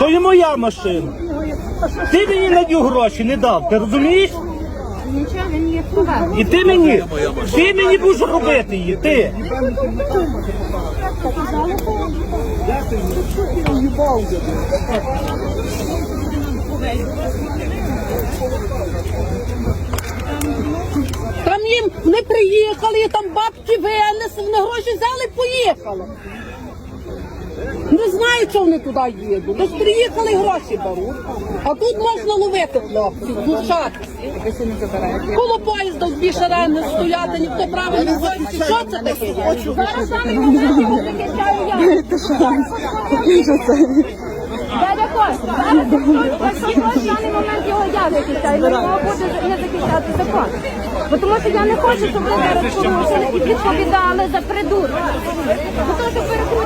То є моя машина. Ти мені на нього гроші не дав, ти розумієш? Нічого, він. І ти мені, ти мені будеш робити її, ти. Там їм вони приїхали, там бабки винесли, вони гроші взяли і поїхали. Не знаю, чого вони туди їдуть. Десь приїхали гроші беруть. А тут можна ловити хлопців, душати. Коло поїзда дві шарени стояти, ніхто право не знає. Що це таке? Зараз самі Захищаю я. Дядя Костя, зараз в даний момент його я захищаю, але його буде не захищати закон. Бо тому що я не хочу, щоб ви зараз порушили і відповідали за придурок. Бо то, що перекрутять